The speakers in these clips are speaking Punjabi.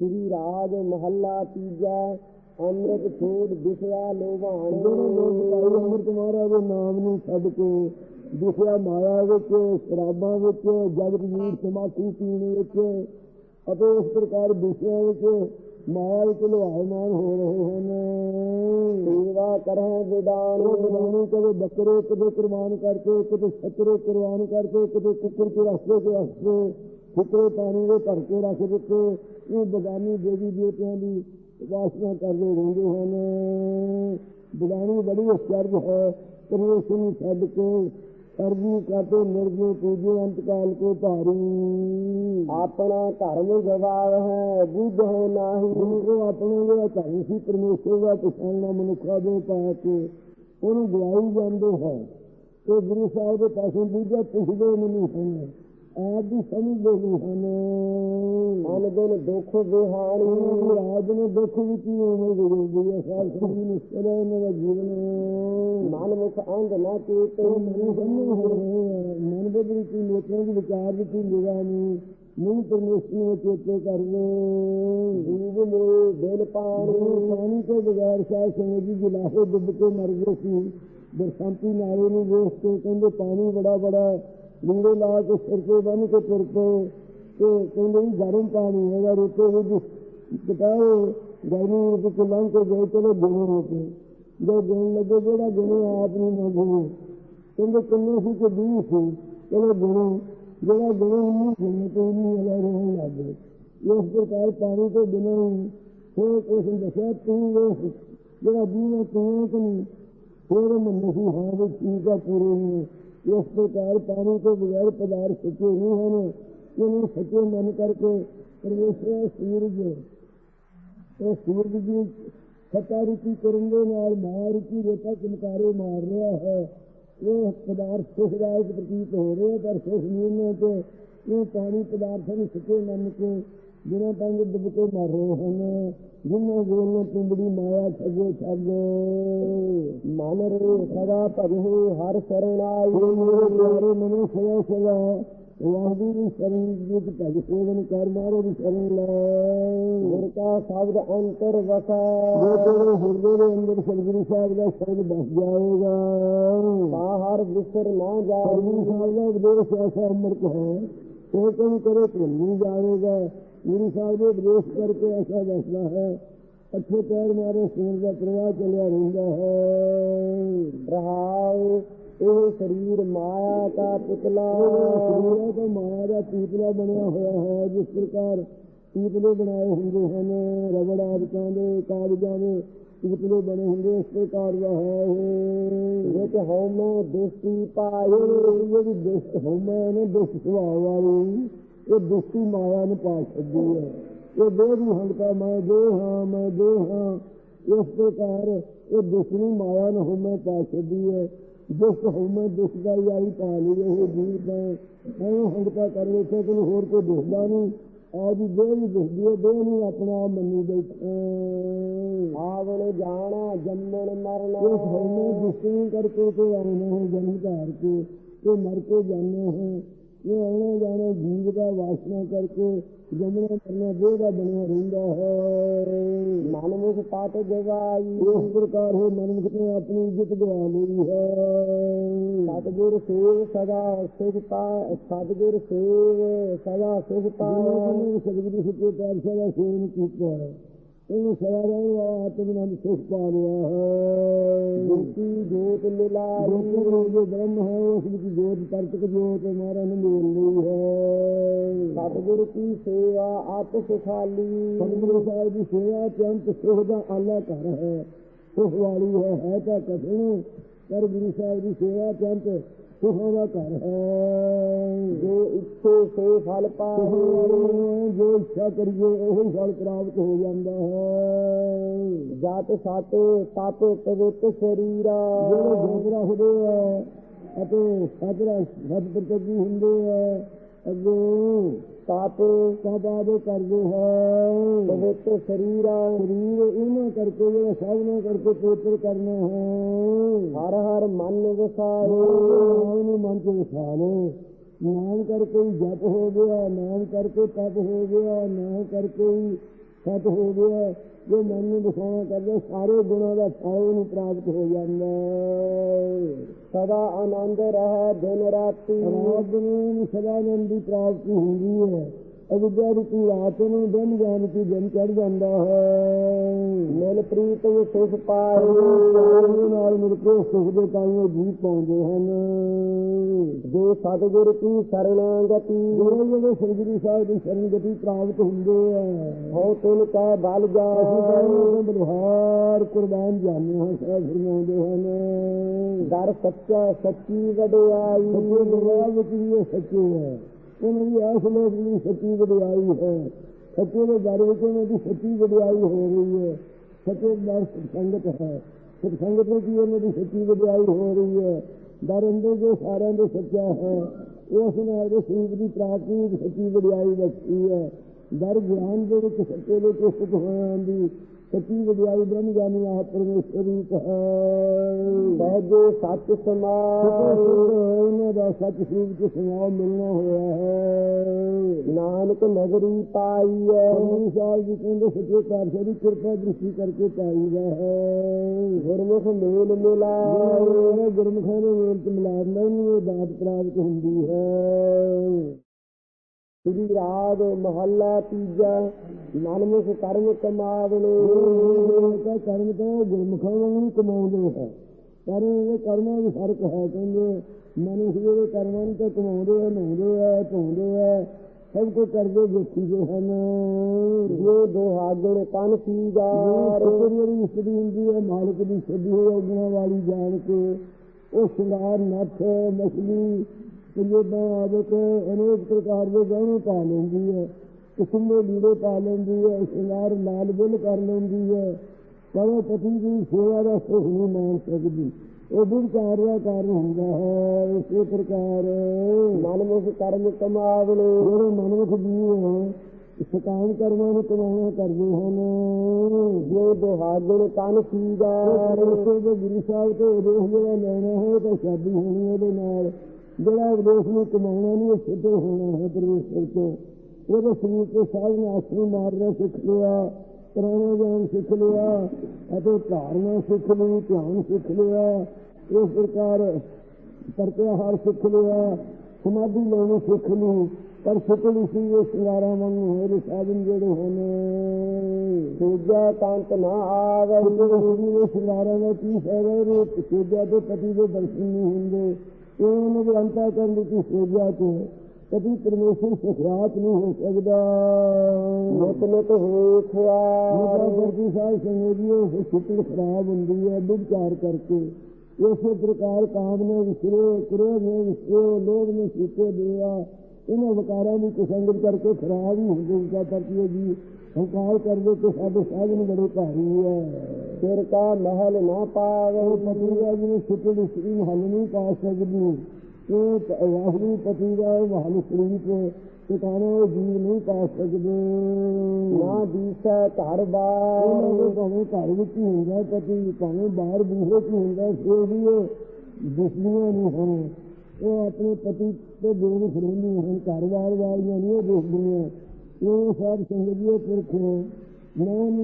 ਸ੍ਰੀ ਰਾਗ ਮਹੱਲਾ ਤੀਜਾ ਅੰਮ੍ਰਿਤ ਛੋੜ ਦਿਸਿਆ ਲੋਭਾਣ ਜਿਹੜੇ ਲੋਕ ਅੰਮ੍ਰਿਤ ਮਹਾਰਾਜ ਦੇ ਨਾਮ ਨੂੰ ਛੱਡ ਕੇ ਦਿਸਿਆ ਮਾਇਆ ਵਿੱਚ ਸ਼ਰਾਬਾਂ ਵਿੱਚ ਜਗਤ ਜੀਵ ਸਮਾਧੀ ਪੀਣ ਵਿੱਚ ਅਤੇ ਇਸ ਪ੍ਰਕਾਰ ਵਿਸ਼ਿਆਂ ਵਿੱਚ ਮਾਇਆ ਵਿੱਚ ਲੋਹਾਮਾਨ ਹੋ ਰਹੇ ਹਨ। ਸੇਵਾ ਕਰਹਿ ਵਿਦਾਨ। ਬਨਾਨੀ ਕਦੇ ਬੱਕਰੇ ਕਦੇ ਕੁਰਬਾਨ ਕਰਕੇ ਕਦੇ ਛਤਰੇ ਕੁਰਬਾਨ ਕਰਕੇ ਕਦੇ ਕੁੱਕਰ ਤੇ ਕੇ ਰੱਖ ਕੇ ਫੁਕਰੇ ਪਾਣੀ ਦੇ ਭਰ ਕੇ ਰੱਖ ਦਿੱਤੇ ਇਹ ਬਗਾਨੀ ਦੇਵੀ ਦੇਵਤਿਆਂ ਦੀ ਉਪਾਸਨਾ ਕਰਦੇ ਰਹਿੰਦੇ ਹਨ। ਬਗਾਨੀ ਬੜੀ ਅਚਰਜ ਹੈ ਪਰਮੇਸ਼ਰ ਨੂੰ ਛੱਡ ਕੇ ਸਰਜੀ ਕਰਦੇ ਨਿਰਜੇ ਪੂਜੇ ਅੰਤਕਾਲ ਕੋ ਧਾਰੀ। ਆਪਣਾ ਧਰਮ ਗਵਾਵ ਹੈ ਬੁੱਧ ਹੋ ਨਾਹੀ। ਉਹ ਆਪਣੇ ਜਿਹੜਾ ਧਰਮ ਸੀ ਪਰਮੇਸ਼ਰ ਦਾ ਪਛਾਣਨਾ ਮਨੁੱਖਾ ਦੇ ਪਾ ਕੇ ਉਹਨੂੰ ਗਵਾਈ ਜਾਂਦੇ ਹੈ। ਇਹ ਗੁਰੂ ਸਾਹਿਬ ਦੇ ਪਾਸੋਂ ਦੂਜਾ ਪੁੱਛਦੇ ਨਹੀਂ ਹਨ। ਆਪ ਦੀ ਸਮਝਦੇ ਨਹੀਂ ਹਨ। ਮਨ ਦਿਨ ਦੁੱਖ ਵਿਹਾਣੀ ਉਹਨਾਂ ਨੇ ਦੁੱਖ ਵਿੱਚ ਹੀ ਉਮਰ ਗੁਜ਼ਰਦੀ ਹੈ। ਸਾਰ ਸੰਗੀ ਮੁਸ਼ਕਲ ਜੀਵਨ। ਮਨ ਮੁਖ ਅੰਧ ਨਾ ਚੇਤੇ ਮਨ ਮਨ ਬਦਲੀ ਕੀ ਲੋਕਾਂ ਦੇ ਵਿਚਾਰ ਵਿੱਚ ਹੀ ਨਹੀਂ। ਨਹੀਂ ਪਰਮੇਸ਼ਰ ਨੂੰ ਚੇਤੇ ਕਰਦੇ ਜੀਵ ਮੋਏ ਦਿਲ ਪਾਣੀ ਪਾਣੀ ਪਾਣੀ ਤੋਂ ਬਗੈਰ ਸਾਹ ਸਮਝੀ ਜਿਲਾਹੇ ਡੁੱਬ ਕੇ ਮਰ ਗਏ ਸੀ। ਬਰਸਾਂਤੀ ਨਾਲੇ ਨੂੰ ਵੇਖ ਕੇ ਕਹਿੰਦੇ, ਪਾਣੀ ਬੜਾ ਬੜਾ ਲੀੜੇ ਲਾ ਕੇ ਸਿਰ ਤੇ ਬੰਨ ਕੇ ਤੁਰ ਪਏ ਤੇ ਕਹਿੰਦੇ ਵੀ ਗਰਮ ਪਾਣੀ ਹੈਗਾ ਰੋਤੇ ਵਿੱਚ ਬਤਾਓ ਗਰਮੀ ਵਿੱਚ ਲੰਘ ਕੇ ਗਏ ਚਲੋ ਗੁਣੇ ਰੋਤੇ ਜੋ ਗੁਣ ਲੱਗੇ ਜਿਹੜਾ ਗੁਣੇ ਆਪ ਨੂੰ ਨਾ ਗੁਣੇ ਕਹਿੰਦੇ ਕਿੰਨੇ ਸੀ ਕਿ 20 ਸੀ ਚਲੋ ਗੁਣੇ ਜਿਹੜਾ ਗੁਣੇ ਉਹਨੂੰ ਗੁਣੇ ਤੇ ਨਹੀਂ ਲਗਾ ਰਹੇ ਲੱਗੇ ਇਸ ਪ੍ਰਕਾਰ ਪਾਣੀ ਤੋਂ ਬਿਨਾਂ ਹੀ ਫਿਰ ਉਸ ਨੇ ਦੱਸਿਆ ਤੂੰ ਵੇਖ ਜਿਹੜਾ ਜੀਵਨ ਤੂੰ ਕਿ ਇਸ ਪ੍ਰਕਾਰ ਪਾਣੀ ਤੋਂ ਬਗੈਰ ਪਦਾਰਥ ਸੱਚੇ ਨਹੀਂ ਹਨ ਇਹਨੂੰ ਸੱਚੇ ਮੰਨ ਕਰਕੇ ਪਰਮੇਸ਼ਰ ਸੂਰਜ। ਉਹ ਸੂਰਜ ਦੀ ਸੱਤਾ ਰੁਚੀ ਕਰਨ ਦੇ ਨਾਲ ਮਾਰ ਰੁਚੀ ਰੇਤਾ ਚਮਕਾਰੇ ਮਾਰ ਰਿਹਾ ਹੈ। ਇਹ ਪਦਾਰਥ ਸੁਖਦਾਇਕ ਪ੍ਰਤੀਤ ਹੋ ਰਿਹਾ ਪਰ ਸੁਖ ਨਹੀਂ ਨੇ ਤੇ ਇਹ ਪਾਣੀ ਪਦਾਰਥਾਂ ਨੂੰ ਸੱਚੇ ਮੰਨ ਕੇ ਬਿਨਾਂ ਤੰਗ ਡੁੱਬ ਕੇ ਮਰ ਰਹੇ ਹਨ ਜਿਨ੍ਹਾਂ ਗੋਲ ਨੇ ਪਿੰਡੜੀ ਮਾਇਆ ਠੱਗੇ ਠੱਗੇ ਮਨ ਰੇ ਸਦਾ ਭਜੇ ਹਰ ਇਹ ਮੇਰੇ ਮਨੋ ਸਦਾ ਸਦਾ ਵਾਹਦੀ ਦੀ ਸ਼ਰਨ ਵਿੱਚ ਭਜ ਸੇਵਨ ਕਰ ਮਾਰੋ ਦੀ ਸ਼ਰਨ ਲੈ। ਗੁਰ ਕਾ ਸ਼ਬਦ ਅੰਤਰ ਵਸੈ। ਜੋ ਤੇਰੇ ਹਿਰਦੇ ਦੇ ਅੰਦਰ ਸਤਿਗੁਰੂ ਸਾਹਿਬ ਦਾ ਸ਼ਬਦ ਬਸ ਜਾਏਗਾ। ਬਾਹਰ ਵਿਸਰ ਨਾ ਜਾਈ ਸਤਿਗੁਰੂ ਸਾਹਿਬ ਦਾ ਉਪਦੇਸ਼ ਐਸਾ ਅੰਮ੍ਰਿਤ ਹੈ। ਕੋਈ ਕੋਈ ਕਰੇ ਭੁੱਲ ਨਹੀਂ ਜਾਵੇਗਾ ਗੁਰੂ ਸਾਹਿਬ ਦੇ ਉਪਦੇਸ਼ ਕਰਕੇ ਐਸਾ ਦੱਸਦਾ ਹੈ ਅੱਛੇ ਪੈਰ ਮਾਰੇ ਸੂਰ ਦਾ ਪ੍ਰਵਾਹ ਚੱਲਿਆ ਰਹਿੰਦਾ ਹੈ। ਰਹਾਉ ਇਹ ਸਰੀਰ ਮਾਇਆ ਦਾ ਪੁਤਲਾ। ਸਰੀਰਾਂ ਤੋਂ ਮਾਇਆ ਦਾ ਪੀਪਲਾ ਬਣਿਆ ਹੋਇਆ ਹੈ ਜਿਸ ਪ੍ਰਕਾਰ ਪੀਪਲੇ ਬਣਾਏ ਹੁੰਦੇ ਹਨ ਰਬੜ ਆਦਿਕਾਂ ਦੇ ਕਾਗਜ਼ਾਂ ਦੇ ਪੀਪਲੇ ਬਣੇ ਹੁੰਦੇ ਇਸ ਪ੍ਰਕਾਰ ਦਾ ਹੈ ਇਹ। ਵਿੱਚ ਹਉਮੈ ਦੁਸਤੀ ਇਹ ਜਿਹੜੀ ਦੁਸ਼ਟ ਹਉਮੈ ਨੇ ਦੁਸ਼ਟ ਸੁਭਾਅ ਵਾਲੀ। ਇਹ ਦੁਸ਼ਟੀ ਮਾਇਆ ਨੂੰ ਪਾ ਛੱਡੀ ਹੈ ਇਹ ਦੇਹ ਦੀ ਹੰਕਾ ਮੈਂ ਦੇਹ ਹਾਂ ਮੈਂ ਦੇਹ ਹਾਂ ਇਸ ਪ੍ਰਕਾਰ ਇਹ ਦੁਸ਼ਮਣੀ ਮਾਇਆ ਨੂੰ ਹਉਮੈ ਪਾ ਛੱਡੀ ਹੈ ਦੁਸ਼ਟ ਹਉਮੈ ਦੁਸ਼ਟ ਦਾ ਹੀ ਆਈ ਪਾ ਲਈ ਇਹ ਜੀਵ ਤਾਂ ਐਂ ਹੰਕਾ ਕਰ ਵੇਖਿਆ ਕਿ ਹੋਰ ਕੋਈ ਦੁਸ਼ਦਾ ਨਹੀਂ ਆਦੀ ਦੇਹ ਵੀ ਦੁਸ਼ਦੀ ਹੈ ਦੇਹ ਨੂੰ ਆਪਣਾ ਆਪ ਮੰਨੀ ਬੈਠੇ ਆਵਣ ਜਾਣਾ ਜੰਮਣ ਮਰਨਾ ਇਸ ਹਉਮੈ ਦੁਸ਼ਮਣੀ ਕਰਕੇ ਤੇ ਆਉਣਾ ਹੈ ਜਨਮ ਧਾਰ ਕੇ ਤੇ ਮਰ ਕੇ ਜਾਣਾ ਹੈ ਇਹ ਆਉਣਾ ਜਾਣਾ ਜੀਵ ਦਾ ਵਾਸਨਾ ਕਰਕੇ ਮਰਨਾ ਦੇਹ ਦਾ ਬਣਿਆ ਰਹਿੰਦਾ ਹੈ। ਮਨ ਮੁਖ ਪਾਟ ਗਵਾਈ ਇਸ ਪ੍ਰਕਾਰ ਹੈ ਮਨੁੱਖ ਨੇ ਆਪਣੀ ਇੱਜ਼ਤ ਗਵਾ ਲਈ ਹੈ। ਸਤਿਗੁਰ ਸੇਵ ਸਦਾ ਸੁਖ ਪਾ ਸਤਿਗੁਰ ਸੇਵ ਸਦਾ ਸੁਖ ਜਿਹਨੇ ਸਤਿਗੁਰੂ ਸੱਚੇ ਪਾਤਸ਼ਾਹ ਦਾ ਸੇਵਨ ਕੀਤਾ ਹੈ। ਇਹਨੂੰ ਸਦਾ ਰਹਿਣ ਵਾਲਾ ਆਤਮ ਨਾਲ ਸੁਖ ਪਾ ਲਿਆ ਹੈ। ਜੋਤੀ ਜੋਤ ਮਿਲਾਈ ਗੁਰੂ ਜੋ ਬ੍ਰਹਮ ਹੈ ਉਸ ਵਿੱਚ ਜੋਤ ਤਰਤਕ ਜੋਤ ਮਾਰਾ ਨੂੰ ਮਿਲ ਲਈ ਹੈ। ਸਤਿਗੁਰ ਕੀ ਸੇਵਾ ਆਪ ਸੁਖਾਲੀ। ਸਤਿਗੁਰੂ ਸਾਹਿਬ ਦੀ ਸੇਵਾ ਅਤਿਅੰਤ ਸੁਖ ਦਾ ਆਲਾ ਘਰ ਹੈ। ਸੁਖ ਵਾਲੀ ਹੈ ਹੈ ਤਾਂ ਕਥਨ। ਪਰ ਗੁਰੂ ਸਾਹਿਬ ਦੀ ਸੇਵਾ ਅਤਿਅੰਤ ਦਾ ਘਰ ਹੈ। ਜੋ ਇੱਛੇ ਸੇ ਫਲ ਪਾਏ। ਸੁਖ ਜੋ ਇੱਛਾ ਕਰੀਏ ਉਹ ਫਲ ਪ੍ਰਾਪਤ ਹੋ ਜਾਂਦਾ ਹੈ। ਜਤ ਸਤ ਤਪ ਪਵਿੱਤ ਸਰੀਰਾ। ਜਿਹੜੇ ਜੋਗ ਰੱਖਦੇ ਆ ਅਤੇ ਸਤਰਾ ਸਤ ਪ੍ਰਤਿਗੀ ਹੁੰਦੇ ਆ ਅੱਗੇ ਤਪ ਸਬਾਦੇ ਕਰਦੇ ਹੈ। ਪਵਿੱਤ ਸਰੀਰਾ, ਸਰੀਰ ਇਹਨਾਂ ਕਰਕੇ ਜਿਹੜਾ ਸਾਧਨਾ ਕਰਕੇ ਪਵਿੱਤਰ ਕਰਨਾ ਹੈ। ਹਰ ਹਰ ਮਨ ਵਸਾਏ ਉਹਨੂੰ ਮਨ ਚ ਵਸਾ ਨਾਮ ਕਰਕੇ ਹੀ ਜਪ ਹੋ ਗਿਆ, ਨਾਮ ਕਰਕੇ ਤਪ ਹੋ ਗਿਆ, ਨਾਮ ਕਰਕੇ ਹੀ ਸਤ ਹੋ ਗਿਆ। ਜੋ ਮਨ ਨੂੰ ਦਿਖਾਉਣਾ ਕਰਦੇ ਸਾਰੇ ਗੁਣਾਂ ਦਾ ਫਲ ਨੂੰ ਪ੍ਰਾਪਤ ਹੋ ਜਾਂਦਾ। ਸਦਾ ਆਨੰਦ ਰਹਿ ਦਿਨ ਰਾਤੀ ਰਾਤ ਨੂੰ ਸਦਾ ਆਨੰਦ ਦੀ ਪ੍ਰਾਪਤੀ ਹੁੰਦੀ ਹੈ। ਅਵਿਦਿਆ ਦੀ ਰਾਤ ਨੂੰ ਦਿਨ ਜਾਣ ਕੀ ਦਿਨ ਚੜ ਜਾਂਦਾ ਹੈ ਮਿਲ ਪ੍ਰੀਤ ਵਿਸ਼ੇਸ਼ ਪਾਏ ਨਾਲ ਮਿਲ ਕੇ ਸੁਖ ਦੇ ਕਾਇਓ ਜੀ ਪਾਉਂਦੇ ਹਨ ਜੋ ਸਤਿਗੁਰ ਕੀ ਸਰਣਾਗਤੀ ਜਿਹੜੇ ਜਿਹੜੇ ਸ੍ਰੀ ਸਾਹਿਬ ਦੀ ਸ਼ਰਨ ਗਤੀ ਪ੍ਰਾਪਤ ਹੁੰਦੇ ਆ ਹੋ ਤਿਨ ਕੈ ਬਲ ਜਾ ਬਲਿਹਾਰ ਕੁਰਬਾਨ ਜਾਣੇ ਹਾਂ ਸਾਹਿਬ ਫਰਮਾਉਂਦੇ ਹਨ ਦਰ ਸੱਚਾ ਸੱਚੀ ਵਡਿਆਈ ਸੱਚੇ ਇਹ ਸੱਚੇ ਹੈ ਉਹਨਾਂ ਦੀ ਆਸ ਲੋਕ ਦੀ ਸੱਚੀ ਵਡਿਆਈ ਹੈ। ਸੱਚੇ ਦੇ ਦਰ ਵਿੱਚ ਉਹਨਾਂ ਦੀ ਸੱਚੀ ਵਡਿਆਈ ਹੋ ਰਹੀ ਹੈ। ਸੱਚੇ ਦਰ ਸੰਗਤ ਹੈ। ਸੰਗਤ ਵਿੱਚ ਉਹਨਾਂ ਦੀ ਸੱਚੀ ਵਡਿਆਈ ਹੋ ਰਹੀ ਹੈ। ਦਰ ਅੰਦਰ ਜੋ ਸਾਰਿਆਂ ਦੇ ਸੱਚਾ ਹੈ ਉਸ ਨਾਲ ਦੇ ਸਰੀਰ ਦੀ ਪ੍ਰਾਪਤੀ ਸੱਚੀ ਵਡਿਆਈ ਰੱਖੀ ਹੈ। ਦਰ ਗਿਆਨ ਦੇ ਵਿੱਚ ਸੱਚੇ ਦੇ ਚਿਤ ਹੋਣ ਦੀ ਸੱਚੀ ਵਡਿਆਈ ਬ੍ਰਹਮ ਗਿਆਨੀ ਆਪ ਪਰਮੇਸ਼ਰ ਦੀ ਹੈ ਸਹਿਜੇ ਸੱਚ ਸਮਾਏ ਉਹਨਾਂ ਦਾ ਸੱਚ ਸੂਪ ਚ ਸੁਨਾਹ ਮਿਲਣਾ ਹੋਇਆ ਹੈ। ਨਾਨਕ ਨਗਰੀ ਪਾਈਐ ਪਰਮੇਸ਼ਰ ਸਾਹਿਬ ਜੀ ਕਹਿੰਦੇ ਸੱਚੇ ਪਾਤਸ਼ਾਹ ਦੀ ਕਿਰਪਾ ਦ੍ਰਿਸ਼ਟੀ ਕਰਕੇ ਚਾਹੀਦਾ ਹੈ। ਗੁਰਮੁਖ ਮੇਲ ਮਿਲਾਏ ਗੁਰਮੁਖਾਂ ਦੇ ਮੇਲ ਚ ਮਿਲਾਉਂਦਾ ਉਹਨੂੰ ਇਹ ਦਾਤ ਪ੍ਰਾਪਤ ਹੁੰਦੀ ਹੈ। ਸ੍ਰੀ ਰਾਗ ਮਹੱਲਾ ਤੀਜਾ ਮਨਮੁਖ ਕਰਮ ਕਮਾਵਣੇ। ਤਾਂ ਕਰਮ ਤਾਂ ਗੁਰਮੁਖਾਂ ਵਾਂਗੂ ਕਮਾਉਂਦੇ ਹੈ ਪਰ ਇਹ ਕਰਮਾਂ ਵਿੱਚ ਫ਼ਰਕ ਹੈ ਕਹਿੰਦੇ ਮਨੁੱਖ ਜਿਹੜੇ ਕਰਮਾਂ ਨੂੰ ਤਾਂ ਕਮਾਉਂਦੇ ਆ ਨਹਾਉਂਦੇ ਆ ਧੋਂਦੇ ਆ ਸਭ ਕੁਝ ਕਰਦੇ ਦੇਖੀਦੇ ਹਨ। ਜੋ ਦੁਹਾਗਣ ਕਨ ਸੀਗਾਰ ਜੋ ਜਿਹੜੀ ਇਸਤਰੀ ਹੁੰਦੀ ਹੈ ਮਾਲਕ ਦੀ ਛੱਡੀ ਹੋਈ ਗੁਣਾ ਵਾਲੀ ਜਾਣ ਕੇ ਉਹ ਸ਼ਿੰਗਾਰ ਨੱਥ ਮਛਲੀ ਪੰਜੇਬਾਂ ਆਦਿਕ ਅਨੇਕ ਪ੍ਰਕਾਰ ਦੇ ਗਹਿਣੇ ਪਾ ਲੈਂਦੀ ਹੈ ਕਿਸਮ ਦੇ ਲੀੜੇ ਪਾ ਲੈਂਦੀ ਹੈ ਸ਼ਿੰਗਾਰ ਲਾਲ ਬਿਲ ਕਰ ਲੈਂਦੀ ਹੈ। ਪਰ ਉਹ ਪਤੀ ਦੀ ਸੇਵਾ ਦਾ ਸੁਖ ਨਹੀਂ ਮਾਣ ਸਕਦੀ। ਉਹ ਵਿਚਾਰ ਦਾ ਕਾਰਨ ਹੁੰਦਾ ਹੈ ਇਸੇ ਪ੍ਰਕਾਰ ਮਨਮੁਖ ਕਰਮ ਕਮਾਵਣੇ। ਜਿਹੜੇ ਮਨੁੱਖ ਜੀਵ ਹੈ ਸਕਾਮ ਕਰਮਾਂ ਨੂੰ ਕਮਾਉਣਾ ਕਰਦੇ ਹਨ। ਜੋ ਦੁਹਾਗਣ ਕਨ ਸੀਗਾਰ ਉਸੇ ਦੇ ਗੁਰੂ ਸਾਹਿਬ ਤੋਂ ਉਪਦੇਸ਼ ਜਿਹੜਾ ਲੈਣਾ ਹੈ ਤਾਂ ਸ਼ਾਦੀ ਹੋਣੀ ਉਹਦੇ ਨਾਲ ਜਿਹੜਾ ਉਪਦੇਸ਼ ਨੂੰ ਕਮਾਉਣਾ ਨਹੀਂ ਉਹ ਸਿੱਧੇ ਹੋਣਾ ਹੈ ਪਰਮੇਸ਼ਰ ਤੋਂ ਉਹਦੇ ਸਰੀਰ ਤੇ ਨੇ ਆਸਰੂ ਮਾਰਨਾ ਸਿੱਖ ਲਿਆ ਪੁਰਾਣਾ ਗਿਆਨ ਸਿੱਖ ਲਿਆ ਅਤੇ ਧਾਰਨਾ ਸਿੱਖ ਲਈ ਧਿਆਨ ਸਿੱਖ ਲਿਆ ਇਸ ਪ੍ਰਕਾਰ ਪ੍ਰਤਿਆਹਾਰ ਸਿੱਖ ਲਿਆ ਸਮਾਧੀ ਲੈਣੀ ਸਿੱਖ ਲਈ ਪਰ ਸਿੱਖਣੀ ਸੀ ਇਹ ਸ਼ਿੰਗਾਰਾਂ ਵਾਂਗੂ ਹੋਏ ਸਾਧਨ ਜਿਹੜੇ ਹਨ ਸੂਜਾ ਕੰਤ ਨਾ ਆਵੇ। ਇਹ ਸ਼ਿੰਗਾਰਾਂ ਦਾ ਕੀ ਫਾਇਦਾ? ਇਹ ਸੇਜਾ ਤੇ ਪਤੀ ਦੇ ਦਰਸ਼ਨ ਨਹੀਂ ਹੁੰਦੇ। ਇਹ ਉਹਨਾਂ ਦੇ ਅੰਤਾ ਕਰਨ ਦੀ ਕੀ ਸੇਜਾ ਤੇ ਕਦੀ ਪਰਮੇਸ਼ਰ ਸੁਖਰਾਤ ਨਹੀਂ ਹੋ ਸਕਦਾ। ਹੋਏ ਖਿਆਲ ਮੇਰਾ ਵਰਗੀ ਸਾਹਿਬ ਸੰਗੀਓ ਸੁਤਲ ਖਰਾਬ ਹੁੰਦੀ ਹੈ ਵਿਚਾਰ ਕਰਕੇ। ਇਸੇ ਪ੍ਰਕਾਰ ਕਾਮਨਾ ਵਿਸਰੇ ਕ੍ਰੋਧ ਨੇ ਵਿਸਰੇ ਲੋਭ ਨੇ ਸੀਤੇ ਦਿਆ ਇਹਨਾਂ ਵਿਕਾਰਾਂ ਦੀ ਕੁਸੰਗਤ ਕਰਕੇ ਖਰਾਬ ਹੀ ਹੁੰਦੇ ਦਾ ਕਰਤੀ ਜੀ ਹੰਕਾਰ ਕਰਦੇ ਕਿ ਸਾਡੇ ਸਾਧਨ ਬੜੇ ਭਾਰੀ ਹੈ। ਸਿਰ ਕਾ ਮਹਿਲ ਨਾ ਪਾਵੇ ਉਹ ਪਤੀ ਦਾ ਜਿਵੇਂ ਸੁਤਲ ਇਸਤਰੀ ਨੂੰ ਹੱਲ ਨਹੀਂ ਪਾ ਸਕਦੀ। ਇਹ ਵਾਹੂ ਪਤੀ ਦਾ ਮਹਲ ਸਰੀਰ ਤੇ ਟਿਕਾਣਾ ਜੀਵ ਨਹੀਂ ਪਾ ਸਕਦੇ। ਨਾ ਦੀਸੈ ਘਰ ਉਹਨਾਂ ਬਾਰ ਦੇ ਭਾਵੇਂ ਘਰ ਵਿੱਚ ਹੁੰਦਾ ਪਤੀ ਭਾਵੇਂ ਬਾਹਰ ਬੂਹੇ 'ਚ ਹੁੰਦਾ ਫਿਰ ਵੀ ਉਹ ਦਿਸਦੀਆਂ ਨਹੀਂ ਹਨ। ਉਹ ਆਪਣੇ ਪਤੀ ਤੇ ਬੇਨ ਖੜੋਂਦੀ ਹਨ ਘਰ-ਬਾਰ ਵਾਲੀਆਂ ਨਹੀਂ ਉਹ ਦੇਖਦੀਆਂ ਇਹ ਸਾਧ ਸੰਗਤੀਏ ਪੁਰਖ ਨਾਮ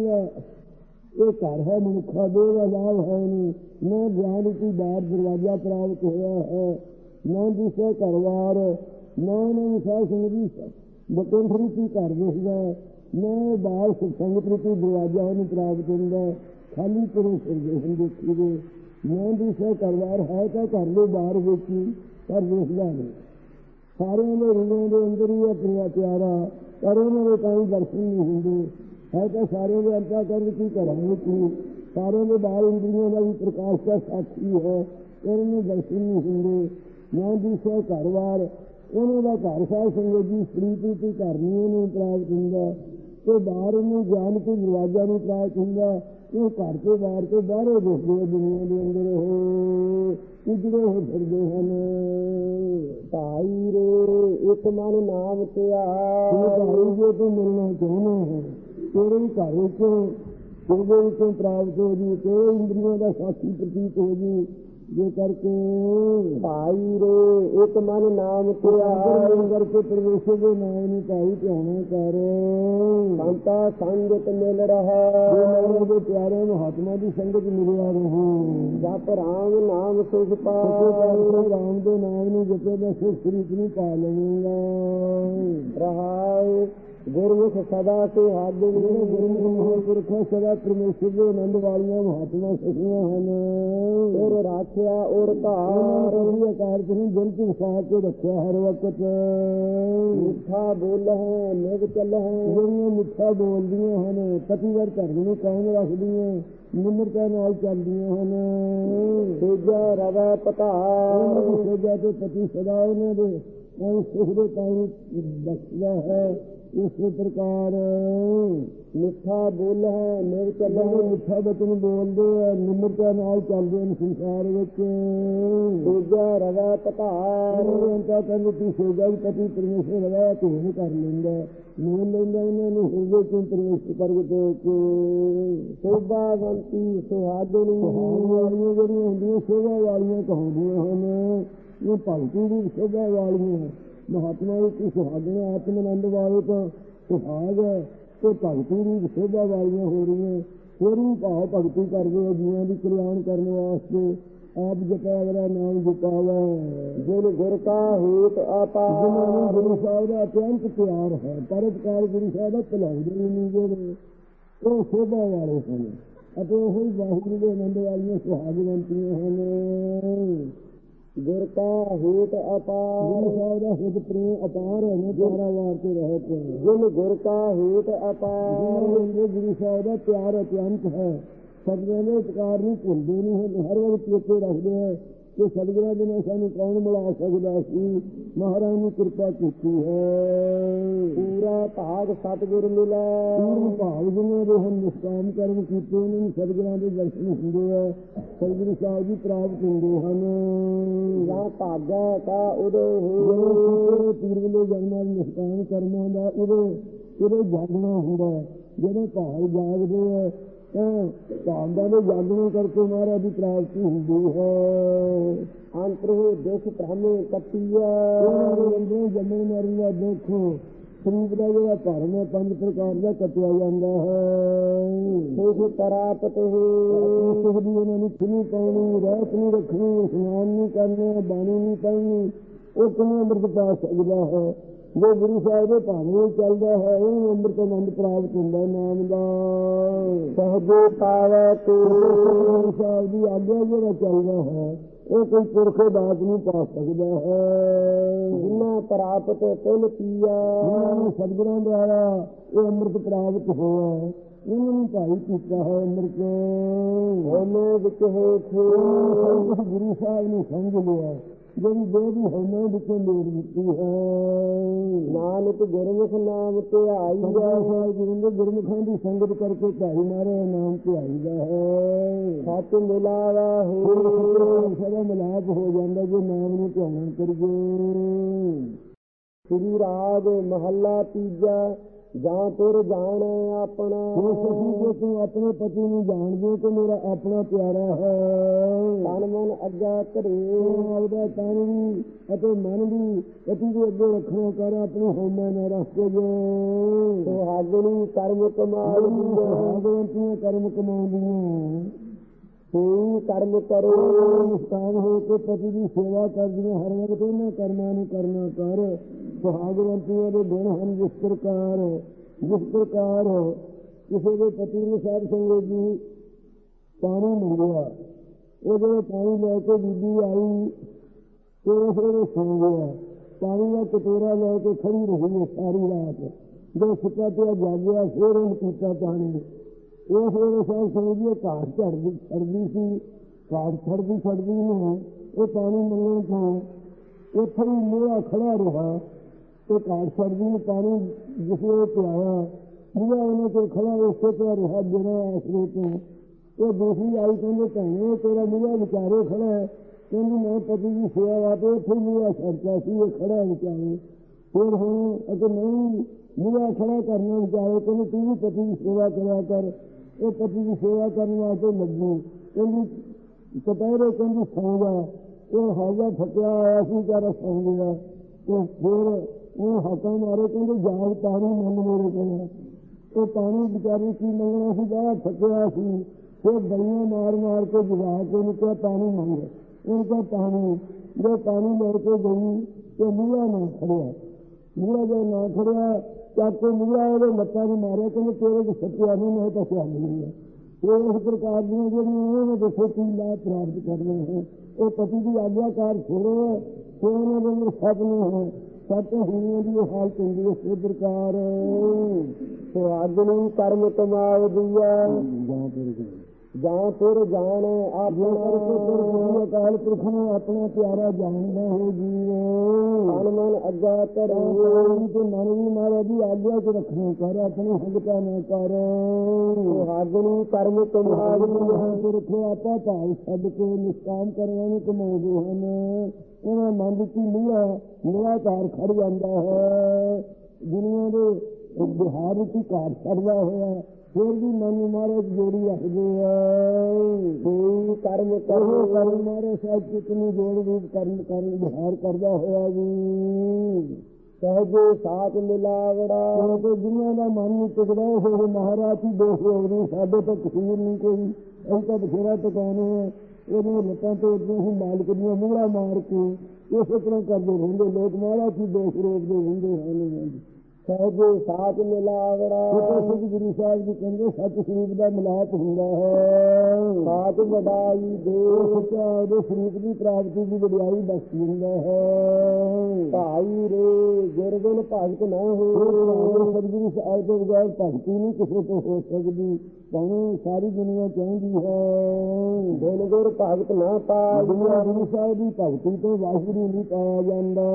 ਇਹ ਘਰ ਹੈ ਮਨੁੱਖਾ ਦੇ ਦਾ ਹੈ ਨਹੀਂ ਨਾ ਗਿਆਨ ਦੀ ਬਾਹਰ ਦਰਵਾਜ਼ਾ ਪ੍ਰਾਪਤ ਹੋਇਆ ਹੈ। ਨਾ ਦਿਸੇ ਘਰਵਾਰ ਨਾ ਨਾ ਸਾਧ ਸੰਗਤੀ ਬਕੰਠਰੀ ਕੀ ਘਰ ਦੇਖਦਾ ਨਾ ਬਾਹਰ ਸੰਗਤ ਰੂਪੀ ਦਰਵਾਜ਼ਾ ਉਹਨੂੰ ਪ੍ਰਾਪਤ ਹੁੰਦਾ ਖਾਲੀ ਪੁਰੇ ਫਿਰਦੇ ਹਨ ਦੇਖੀ ਦੇ ਨਾ ਦਿਸੇ ਘਰਵਾਰ ਹੈ ਤਾਂ ਘਰ ਦੇ ਬਾਹਰ ਵੇਖੀ ਪਰ ਦੇਖਦਾ ਨਹੀਂ। ਸਾਰਿਆਂ ਦੇ ਰੂਹਾਂ ਦੇ ਅੰਦਰ ਹੀ ਹੈ ਪ੍ਰਿਆ ਪਿਆਰਾ ਪਰ ਉਹਨਾਂ ਦੇ ਕੋਈ ਦਰਸ਼ਨ ਨਹੀਂ ਹੁੰਦੇ। ਹੈ ਤਾਂ ਸਾਰਿਆਂ ਦੇ ਅੰਤਾ ਕਰਨ ਕੀ ਕਰਾਂਗੇ ਕੀ ਸਾਰਿਆਂ ਦੇ ਬਾਹਰ ਇੰਦਰੀਆਂ ਦਾ ਵੀ ਪ੍ਰਕਾਸ਼ ਦਾ ਸਾਖੀ ਹੈ ਉਹਨਾਂ ਨੂੰ ਦਰਸ਼ਨ ਨਹੀਂ ਹੁੰਦੇ। ਨਾ ਦਿਸੇ ਘਰਵਾਰ, ਉਹਨਾਂ ਦਾ ਘਰ ਸਾਹ ਸੰਗਤ ਜੀ ਸ੍ਰੀ ਪ੍ਰੀਤੀ ਕਰਨੀ ਉਹਨੂੰ ਪ੍ਰਾਪਤ ਹੁੰਦਾ। ਤੇ ਬਾਹਰ ਨੂੰ ਗਿਆਨ ਕੋਈ ਦਰਵਾਜ਼ਾ ਨੂੰ ਪ੍ਰਾਪਤ ਹੁੰਦਾ। ਉਹ ਘਰ ਤੋਂ ਬਾਹਰ ਤੋਂ ਬਾਹਰੋਂ ਦੇਖਦੇ ਦੁਨੀਆ ਦੇ ਅੰਦਰ ਉਹ ਉਜੜੇ ਹੋ ਫਿਰਦੇ ਹਨ। ਭਾਈ ਰੇ, ਇੱਕ ਮਨ ਨਾਮ ਤੇ ਆ ਭਾਈ ਜੇ ਤੂੰ ਮਿਲਣਾ ਚਾਹੁੰਦਾ ਹੈ, ਤੇਰੇ ਵੀ ਘਰ ਵਿੱਚੋਂ, ਤੇਰੇ ਵਿੱਚੋਂ ਪ੍ਰਾਪਤ ਹੋ ਜੀ, ਤੇਰੇ ਇੰਦਰੀਆਂ ਦਾ ਸਾਥੀ ਪ੍ਰਤੀਤ ਹੋ ਜੀ। ਜੇ ਕਰਕੇ ਭਾਈ ਰੇ ਇੱਕ ਮਨ ਨਾਮ ਤੇ ਆਏ ਕਰਕੇ ਪਰਮੇਸ਼ਰ ਦੇ ਨਾਮ ਨੂੰ ਭਾਈ ਧਿਆਨ ਕਰ। ਸੰਤਾ ਸੰਗਤ ਮਿਲ ਰਹਾ। ਜੇ ਮੇਰੇ ਦੇ ਪਿਆਰੇ ਮਹਾਤਮਾ ਦੀ ਸੰਗਤ ਮਿਲਿਆ ਰਹੋ। ਜਪ ਰਾਮ ਨਾਮ ਸੁਖ ਪਾਤਸ਼ਾਹ ਰਾਮ ਦੇ ਨਾਮ ਨੂੰ ਜਪੇ ਦਾ ਸੁਖ ਸ੍ਰੀ ਨੂੰ ਪਾ ਲਵਾਂਗਾ। ਰਹਾਏ ਗੁਰਮੁਖ ਸਦਾ ਕੇ ਹੱਦ ਨੂੰ ਗੁਰਮੁਖ ਮਹਾਂਪੁਰਖਾਂ ਸਦਾ ਪਰਮੇਸ਼ਰ ਦੇ ਆਨੰਦ ਵਾਲੀਆਂ ਮਹਾਤਮਾ ਸਖੀਆਂ ਹਨ। ਔਰ ਰਾਖਿਆ ਔਰ ਧਾਰ ਵੀ ਆਕਾਰ ਨੂੰ ਦਿਲ ਚ ਵਸਾ ਕੇ ਰੱਖਿਆ ਹਰ ਵਕਤ। ਮਿੱਠਾ ਬੋਲ ਹੈ ਨਿਗ ਚੱਲ ਹੈ। ਜਿਹੜੀਆਂ ਮਿੱਠਾ ਬੋਲਦੀਆਂ ਹਨ ਪਤੀਵਰ ਧਰਮ ਨੂੰ ਕਾਇਮ ਰੱਖਦੀਆਂ ਨਿਮਰਤਾ ਨਾਲ ਚੱਲਦੀਆਂ ਹਨ। ਤੇਜਾ ਰਵੈ ਦੀ ਸੇਜਾ ਤੇ ਪਤੀ ਸਦਾ ਉਹਨਾਂ ਦੇ ਉਹ ਸੁਖ ਦੇ ਕਾਇਮ ਬਖਸ਼ਦਾ ਹੈ। ਇਸੇ ਪ੍ਰਕਾਰ ਮਿੱਠਾ ਬੋਲ ਹੈ ਨਿਗ ਚੱਲ ਜਦੋਂ ਹੈ ਮਿੱਠਾ ਬਚਨ ਬੋਲਦੇ ਆ, ਨਿਮਰਤਾ ਨਾਲ ਚੱਲਦੇ ਹਨ ਸੰਸਾਰ ਵਿੱਚ। ਤੇਜਾ ਰਵਾ ਪਤਾਰ ਉਹਨਾਂ ਕਹਿੰਦੇ ਤੂੰ ਸੋਗਾ ਵੀ ਪਤੀ ਪਰਮੇਸ਼ਰ ਰਵਾ ਤੂੰ ਨਹੀਂ ਕਰ ਲੈਂਦਾ। ਨਹੀਂ ਲੈਂਦਾ ਉਹਨਾਂ ਨੂੰ ਹੋਵੇ ਕਿ ਪਰਮੇਸ਼ਰ ਪ੍ਰਗਟ ਕੇ। ਸੋਭਾਵੰਤੀ ਸੁਹਾਗਣੀ ਕਹਾਉਣ ਵਾਲੀਆਂ ਜਿਹੜੀਆਂ ਹੁੰਦੀਆਂ, ਸ਼ੋਭਾ ਵਾਲੀਆਂ ਕਹਾਉਂਦੀਆਂ ਹਨ। ਇਹ ਭਗਤੀ ਦੀ ਸ਼ੋਭਾ ਵਾਲੀਆਂ। ਮਹਾਤਮਾ ਦੀ ਸੁਹਾਗਣਾ ਆਤਮਨੰਦ ਵਾਲੇ ਤਾਂ ਸੁਹਾਗ ਹੈ ਤੇ ਭਗਤੀ ਦੀ ਸ਼ੋਭਾ ਵਾਲੀਆਂ ਹੋ ਰਹੀਆਂ। ਫਿਰ ਵੀ ਭਾਵ ਭਗਤੀ ਕਰਦੇ ਆ ਜੀਵਾਂ ਦੀ ਕਲਿਆਣ ਕਰਨ ਵਾਸਤੇ ਆਪ ਜਪਿਆ ਵਰਾ ਨਾਮ ਜਪਾਵਾ ਜਿਨ ਗੁਰ ਕਾ ਹੇਤ ਜਿਨ੍ਹਾਂ ਨੂੰ ਗੁਰੂ ਸਾਹਿਬ ਦਾ ਅਤਿਅੰਤ ਪਿਆਰ ਹੈ ਪਰਉਪਕਾਰ ਗੁਰੂ ਸਾਹਿਬ ਦਾ ਭਲਾਉਂਦੇ ਨਹੀਂ ਜਿਹੜੇ ਉਹ ਸ਼ੋਭਾ ਵਾਲੇ ਹਨ ਅਤੇ ਉਹ ਹੀ ਵਾਹਿਗੁਰੂ ਦੇ ਆਨੰਦ ਵਾਲੀਆਂ ਸੁਹਾਗਵੰਤੀਆਂ ਹਨ। ਗੁਰ ਕਾ ਹੇਤ ਗੁਰੂ ਆਪਾਰ ਸਾਹਿਬ ਦਾ ਹਿਤ ਪ੍ਰੇਮ ਅਪਾਰ ਹੈ ਨਾ ਵਾਰ ਤੇ ਰਹਿਤ ਜਿਨ ਗੁਰ ਕਾ ਹੇਤ ਦੇ ਗੁਰੂ ਸਾਹਿਬ ਦਾ ਪਿਆਰ ਅਤਿਅੰਤ ਹੈ ਸਤਿਗੁਰਾਂ ਦੇ ਉਪਕਾਰ ਨੂੰ ਭੁੱਲਦੇ ਨਹੀਂ ਹਰ ਵਕਤ ਚੇਤੇ ਰੱਖਦੇ ਹੈ ਕਿ ਸਤਿਗੁਰਾਂ ਦੇ ਨਾਲ ਸਾਨੂੰ ਕੌਣ ਮਿਲਾ ਸਕਦਾ ਸੀ? ਮਹਾਰਾਜ ਨੇ ਕਿਰਪਾ ਕੀਤੀ ਹੈ। ਪੂਰਾ ਭਾਗ ਸਤਿਗੁਰ ਮਿਲੈ ਪੂਰਨ ਭਾਵ ਜਿਨ੍ਹਾਂ ਦੇ ਨਿਸ਼ਕਾਮ ਕਰਮ ਕੀਤੇ ਉਹਨਾਂ ਨੂੰ ਸਤਿਗੁਰਾਂ ਦੇ ਦਰਸ਼ਨ ਹੁੰਦੇ ਆ। ਸਤਿਗੁਰੂ ਸਾਹਿਬ ਜੀ ਪ੍ਰਾਪਤ ਹੁੰਦੇ ਹਨ। ਜਾਂ ਭਾਗਾ ਕਾ ਉਦੋ ਹੋਏ ਕੀਤੇ ਪੂਰਵਲੇ ਜਨਮਾਂ ਦੇ ਨਿਸ਼ਕਾਮ ਕਰਮਾਂ ਦਾ ਉਹਦੇ ਉਹਦੇ ਜਾਗਣਾ ਹੁੰਦਾ। ਹੈ। ਜਦੋਂ ਭਾਵ ਜਾਗਦੇ ਆ ਭਾਵਾਂ ਦੇ ਜਾਗਣੇ ਕਰਕੇ ਮਹਾਰਾਜ ਦੀ ਪ੍ਰਾਪਤੀ ਹੁੰਦੀ ਹੈ। ਅੰਤਰਹੁ ਦੁਖ ਉਹਨਾਂ ਕੱਟਿਆ ਅੰਦਰੋਂ ਜੰਮਣ ਮਰਨ ਦਾ ਦੁੱਖ ਸਰੀਰ ਦਾ ਜਿਹੜਾ ਭਰਮ ਹੈ ਪੰਜ ਪ੍ਰਕਾਰ ਦਾ ਕੱਟਿਆ ਜਾਂਦਾ ਹੈ। ਸੁਖ ਤਰਾਪਤ ਹੋ। ਸੁਖ ਦੀ ਉਹਨਾਂ ਨੂੰ ਖੁੱਲੀ ਪਾਉਣੀ ਰਹਿਤ ਨਹੀਂ ਰੱਖਣੀ ਇਸ਼ਨਾਨ ਨਹੀਂ ਕਰਨਾ ਬਾਣੀ ਨਹੀਂ ਪੜ੍ਹਨੀ ਉਹ ਕਿਵੇਂ ਅੰਮ੍ਰਿਤ ਪਾ ਸਕਦਾ ਹੈ? ਜੋ ਗੁਰੂ ਸਾਹਿਬ ਦੇ ਭਾਣੇ ਚੱਲਦਾ ਹੈ ਉਹ ਅੰਮ੍ਰਿਤ ਆਨੰਦ ਪ੍ਰਾਪਤ ਹੁੰਦਾ ਨਾਮ ਦਾ। ਸਹਜੇ ਪਾਵੈ ਤੂ। ਸਾਹਿਬ ਦੀ ਆਗਿਆ ਜਿਹੜਾ ਚੱਲਦਾ ਹੈ ਉਹ ਕੋਈ ਪੁਰਖੇ ਦਾਤ ਨਹੀਂ ਪਾ ਸਕਦਾ ਹੈ। ਜਿਨਾ ਪ੍ਰਾਪਤ ਤਿਲ ਪੀਆ ਜਿਨ੍ਹਾਂ ਸਤਿਗੁਰਾਂ ਦੁਆਰਾ ਇਹ ਅੰਮ੍ਰਿਤ ਪ੍ਰਾਪਤ ਹੋਇਆ ਹੈ, ਉਹਨਾਂ ਨੂੰ ਭਾਈ ਕੀਤਾ ਹੈ ਅੰਮ੍ਰਿਤ। ਹੋਮੇ ਵਿੱਚ ਹੋ ਗੁਰੂ ਸਾਹਿਬ ਨੂੰ ਸਮਝ ਲਿਆ। ਜਿਹੜੀ ਦੇਹ ਦੀ ਹਉਮੈ ਵਿੱਚੋਂ ਮੇਰ ਹੈ। ਨਾਨਕ ਗੁਰਮੁਖ ਨਾਮ ਤੇ ਸਾਹਿਬ ਜੀ ਦੇ ਗੁਰਮੁਖਾਂ ਦੀ ਸੰਗਤ ਕਰਕੇ ਭਾਈ ਮਾਰੇ ਨਾਮ ਤੇ ਆਈਦਾ ਹੈ। ਸਤ ਮਿਲਾਵਾ ਹੋ। ਸਦਾ ਮਿਲਾਪ ਹੋ ਜਾਂਦਾ ਜੇ ਨਾਮ ਨੂੰ ਧਿਆਨ ਕਰੀਏ। ਸ੍ਰੀ ਰਾਗ ਮਹੱਲਾ ਤੀਜਾ ਜਾਂ ਤੁਰ ਜਾਣੈ ਆਪਣਾ। ਉਹ ਸਖੀ ਜੇ ਤੂੰ ਆਪਣੇ ਪਤੀ ਨੂੰ ਜਾਣਦੇ ਕਿ ਮੇਰਾ ਆਪਣਾ ਪਿਆਰਾ ਹੈ। ਤਨ ਮਨ ਅੱਗਾ ਧਰੇ। ਤੂੰ ਆਪਦਾ ਤਨ ਵੀ ਅਤੇ ਮਨ ਵੀ ਪਤੀ ਦੇ ਅੱਗੇ ਰੱਖਣਾ ਕਰ ਆਪਣੇ ਹੋਮਾ ਨਾ ਰੱਖ ਕੇ ਜੋ। ਸੁਹਾਗਣੀ ਕਰਮ ਕਮਾਲ ਦੀਆ ਭਗਵੰਤੀਆਂ ਕਰਮ ਕਮਾਉਂਦੀਆਂ ਸੋਈ ਕਰਮ ਕਰੋ। ਨਿਸ਼ਕਾਮ ਹੋ ਕੇ ਪਤੀ ਦੀ ਸੇਵਾ ਕਰਦੀਆਂ ਹਰ ਵਕਤ ਉਹਨਾਂ ਕਰਮਾਂ ਨੂੰ ਕਰਨਾ ਕਰ। ਸੁਹਾਗਵੰਤੀਆਂ ਦੇ ਗੁਣ ਹਨ ਜਿਸ ਪ੍ਰਕਾਰ ਜਿਸ ਪ੍ਰਕਾਰ ਕਿਸੇ ਦੇ ਪਤੀ ਨੂੰ ਸਾਧ ਸੰਗਤ ਜੀ ਪਾਣੀ ਮੰਗਿਆ ਉਹ ਜਦੋਂ ਪਾਣੀ ਲੈ ਕੇ ਬੀਬੀ ਆਈ ਤੇ ਉਸ ਵੇਲੇ ਸੌਂ ਪਾਣੀ ਦਾ ਕਟੋਰਾ ਲੈ ਕੇ ਖੜੀ ਰਹੀ ਸਾਰੀ ਰਾਤ। ਜਦੋਂ ਸੁੱਤਾ ਪਿਆ ਜਾਗਿਆ, ਫਿਰ ਉਹਨੇ ਪੀਤਾ ਪਾਣੀ। ਉਸ ਵੇਲੇ ਸਾਧ ਸੰਗਤ ਜੀ ਉਹ ਘਾਟ ਝੜਦੀ ਛੜਦੀ ਸੀ। ਘਾਟ ਛੱਡਦੀ ਛੜਦੀ ਨੂੰ ਉਹ ਪਾਣੀ ਮੰਗਣ ਤੋਂ ਉੱਥੇ ਹੀ ਮੋੜਾ ਖੜਾ ਰਿਹਾ। ਤੇ ਘਾਟ ਛੜਦੀ ਨੂੰ ਪਾਣੀ ਜਿਸ ਵੇਲੇ ਪਿਆਇਆ ਉਹਨੇ ਤੇ ਖੜਾ ਉਸੇ ਤੇ ਰਿਹਾ, ਜਿਹੜਾ ਆਸਰੇ ਤੋਂ ਉਹ ਦੂਸਰੀ ਆਈ ਕਹਿੰਦੇ, ਭੈਣੇ, ਤੇਰਾ ਮੂਹਾ ਵਿਚਾਰੇ ਖੜਾ ਹੈ। ਕਹਿੰਦੀ, ਮੈਂ ਪਤੀ ਦੀ ਸੇਵਾ ਵਾਤੇ ਉੱਥੇ ਮੂਹਾ ਛੱਡਿਆ ਸੀ, ਇਹ ਖੜਾ ਵਿਚਾਰੇ। ਫਿਰ ਹੁਣ ਅਤੇ ਨਹੀਂ ਮੂਹਾ ਖੜਾ ਕਰਨਾ ਵਿਚਾਰੇ, ਕਹਿੰਦੀ, ਤੂੰ ਵੀ ਪਤੀ ਦੀ ਸੇਵਾ ਕਰਿਆ ਕਰ। ਇਹ ਪਤੀ ਦੀ ਸੇਵਾ ਕਰਨ ਵਾਸਤੇ ਲੱਗੀ। ਕਹਿੰਦੀ ਕਟਹਿਰੇ ਕਹਿੰਦੀ, ਸੌਂ ਜਾ। ਉਹ ਹਾਜ਼ਾ ਥੱਕਿਆ ਆਇਆ ਸੀ ਕਰ ਸੌਂ ਗਿਆ। ਤੇ ਫਿਰ ਉਹ ਹੱਕਾਂ ਮਾਰੇ ਕਹਿੰਦੇ ਜਾਗ ਪਾਣੀ ਮੰਗ ਮੇਰੇ ਕੋਲ ਉਹ ਪਾਣੀ ਵਿਚਾਰੇ ਕੀ ਮੰਗਣਾ ਸੀ? ਬੜਾ ਥੱਕਿਆ ਸੀ। ਫਿਰ ਬਈਆਂ ਮਾਰ ਮਾਰ ਕੇ ਜਵਾ ਕੇ ਨਿਕਲਿਆ ਪਾਣੀ ਮੰਗ ਉਹਨੂੰ ਕਿਹਾ ਪਾਣੀ ਜੋ ਪਾਣੀ ਲੈ ਕੇ ਗਈ ਤੇ ਮੂਹਾ ਨਾ ਖੜਿਆ। ਮੂਹਾ ਜੋ ਨਾ ਖੜਿਆ, ਚੱਕ ਕੇ ਮੂਹਾ ਉਹਦੇ ਲੱਤਾਂ ਨੂੰ ਮਾਰਿਆ, ਕਹਿੰਦੇ, ਤੇਰੇ ਕੋ ਸੱਚਿਆ ਨਹੀਂ, ਮੈਂ ਤਾਂ ਸਿਆ ਨਹੀਂ ਹੈ। ਇਹ ਇਸ ਪ੍ਰਕਾਰ ਦੀਆਂ ਜਿਹੜੀਆਂ ਉਹਨਾਂ ਦੱਸੋ ਕੀ ਲਾਭ ਪ੍ਰਾਪਤ ਕਰਨੇ ਹੈ ਉਹ ਪਤੀ ਦੀ ਆਗਿਆਕਾਰ ਛੋੜੋ ਤੇ ਉਹਨਾਂ ਦੇ ਅੰਦਰ ਸਭ ਨੂੰ। ਹੈ ਸਤ ਹੋਣੀਆਂ ਦੀ ਹਾਲਤ ਹੁੰਦੀ ਹੈ ਇਸ ਪ੍ਰਕਾਰ ਸੁਆਗਣੀ ਕਰਮ ਕਮਾਵਦੀ ਹੈ ਜਾਂ ਫਿਰ ਜਾਂ ਫਿਰ ਜਾਣ ਆਪਣਾ ਫਿਰ ਗੁਰੂ ਅਕਾਲ ਪੁਰਖ ਨੂੰ ਆਪਣਾ ਪਿਆਰਾ ਜਾਣਦਾ ਹੈ ਜੀਵ ਤਨ ਮਨ ਅੱਗਾ ਕਰੋ। ਤੇ ਮਨ ਵੀ ਮਾਰੇ ਦੀ ਆਗਿਆ ਚ ਰੱਖਣੀ ਕਰ ਆਪਣੇ ਹੰਗਤਾ ਨਾ ਕਰ। ਸੁਹਾਗਣੀ ਕਰਮ ਕਮਾਵਦੀ ਹੈ ਪੁਰਖ ਆਪਾ ਭਾਵ ਛੱਡ ਕੇ ਨਿਸ਼ਕਾਮ ਕਰਵਾਂ ਨੂੰ ਕਮਾਉਂਦੇ ਹਨ। ਉਹਨਾਂ ਮਨ ਵਿੱਚ ਮੂਹਾ ਨਿਰਾਕਾਰ ਖੜ ਜਾਂਦਾ ਹੈ। ਦੁਨੀਆ ਦੇ ਬਿਹਾਰ ਵਿੱਚ ਘਾਟ ਛੱਡਦਾ ਹੋਇਆ ਫਿਰ ਵੀ ਮਨ ਮਾਰੇ ਜੋੜੀ ਰੱਖਦੇ ਆ। ਕੋਈ ਕਰਮ ਕਰੋ ਕਰਮ। ਮਾਰੇ ਸਾਹਿਬ ਕਿਤਨੀ ਜੋੜ ਰੂਪ ਕਰਨ ਕਰਨ ਬਿਹਾਰ ਕਰਦਾ ਹੋਇਆ ਵੀ ਸਹਜੇ ਸਾਚ ਮਿਲਾਵੜਾ। ਕਿਉਂਕਿ ਦੁਨੀਆ ਦਾ ਮਨ ਨਹੀਂ ਟਿਕਦਾ ਉਹ ਮਹਾਰਾਜ ਹੀ ਦੋਸ਼ ਹੋਣੀ ਸਾਡੇ ਤਾਂ ਕਸੂਰ ਨਹੀਂ ਕੋਈ। ਅਸੀਂ ਤਾਂ ਬਥੇਰਾ ਟਿਕਾਉਣੇ ਆ। ਉਹਨੂੰ ਲੱਤਾਂ ਤੋਂ ਉੱਤੇ ਹੀ ਮਾਲਕ ਦੀਆਂ ਮੂਹਰਾ ਮਾਰ ਕੇ ਇਸੇ ਤਰ੍ਹਾਂ ਕਰਦੇ ਰਹਿੰਦੇ ਲੋਕ ਮਹਾਰਾਜ ਹੀ ਦੋਸ਼ ਰੋਕਦੇ ਰਹਿੰਦੇ ਹਨ। ਸਹਜੇ ਸਾਚ ਮਿਲਾਵੜਾ। ਉਹ ਗੁਰੂ ਸਾਹਿਬ ਜੀ ਕਹਿੰਦੇ ਸੱਚ ਸਰੂਪ ਦਾ ਮਿਲਾਪ ਹੁੰਦਾ ਹੈ। ਸਾਚ ਵਡਾਈ ਦੇ। ਉਹ ਸੱਚਾ ਉਹਦੇ ਸਰੂਪ ਦੀ ਪ੍ਰਾਪਤੀ ਦੀ ਵਡਿਆਈ ਬਖਸ਼ ਦਿੰਦਾ ਹੈ। ਭਾਈ ਰੇ ਗੁਰਗੁਣ ਭਗਤ ਨਾ ਹੋ ਸਤਿਗੁਰੂ ਸਾਹਿਬ ਤੋਂ ਬਗੈਰ ਭਗਤੀ ਨਹੀਂ ਕਿਸੇ ਤੋਂ ਹੋ ਸਕਦੀ। ਭਾਵੇਂ ਸਾਰੀ ਦੁਨੀਆ ਚਾਹੁੰਦੀ ਹੈ। ਦਿਨ ਗੁਰ ਭਗਤ ਨਾ ਦੁਨੀਆ ਗੁਰੂ ਸਾਹਿਬ ਦੀ ਭਗਤੀ ਤੋਂ ਵਾਹਿਗੁਰੂ ਨਹੀਂ ਪਾਇਆ ਜਾਂਦਾ।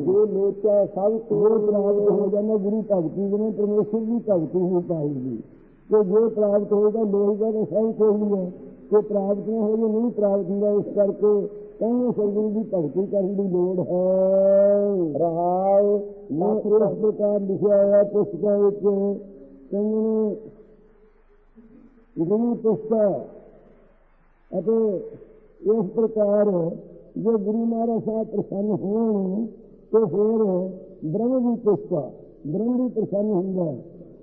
ਜੇ ਲੋਚਾ ਸਭ ਤੋਂ ਪ੍ਰਾਪਤ ਹੋ ਜਾਂਦਾ ਗੁਰੂ ਭਗਤੀ ਜਿਵੇਂ ਪਰਮੇਸ਼ਰ ਦੀ ਭਗਤੀ ਨਹੀਂ ਪਾਈਦੀ ਤੇ ਜੇ ਪ੍ਰਾਪਤ ਹੋਏਗਾ ਲੋਹੀਗਾ ਤਾਂ ਸਭ ਕੋਈ ਹੈ ਜੇ ਪ੍ਰਾਪਤ ਨਾ ਹੋਵੇ ਨਹੀਂ ਪ੍ਰਾਪਤ ਹੁੰਦਾ ਇਸ ਕਰਕੇ ਕਹਿੰਦੇ ਸਤਿਗੁਰੂ ਦੀ ਭਗਤੀ ਕਰਨ ਦੀ ਲੋੜ ਹੈ। ਰਹਾਉ ਮੈਂ ਇਸ ਪ੍ਰਕਾਰ ਲਿਖਿਆ ਹੋਇਆ ਪੁਸਤਕਾਂ ਵਿੱਚ। ਕਹਿੰਦੇ ਨੇ ਗੁਰੂ ਪੁਸਤਕ ਅਤੇ ਇਸ ਪ੍ਰਕਾਰ ਜੇ ਗੁਰੂ ਮਹਾਰਾਜ ਸਾਹਿਬ ਪ੍ਰਸੰਨ ਹੋਣ ਤੇ ਫਿਰ ਬ੍ਰਹਮ ਵੀ ਪੁਸਤਕ ਬ੍ਰਹਮ ਵੀ ਪ੍ਰਸੰਨ ਹੁੰਦਾ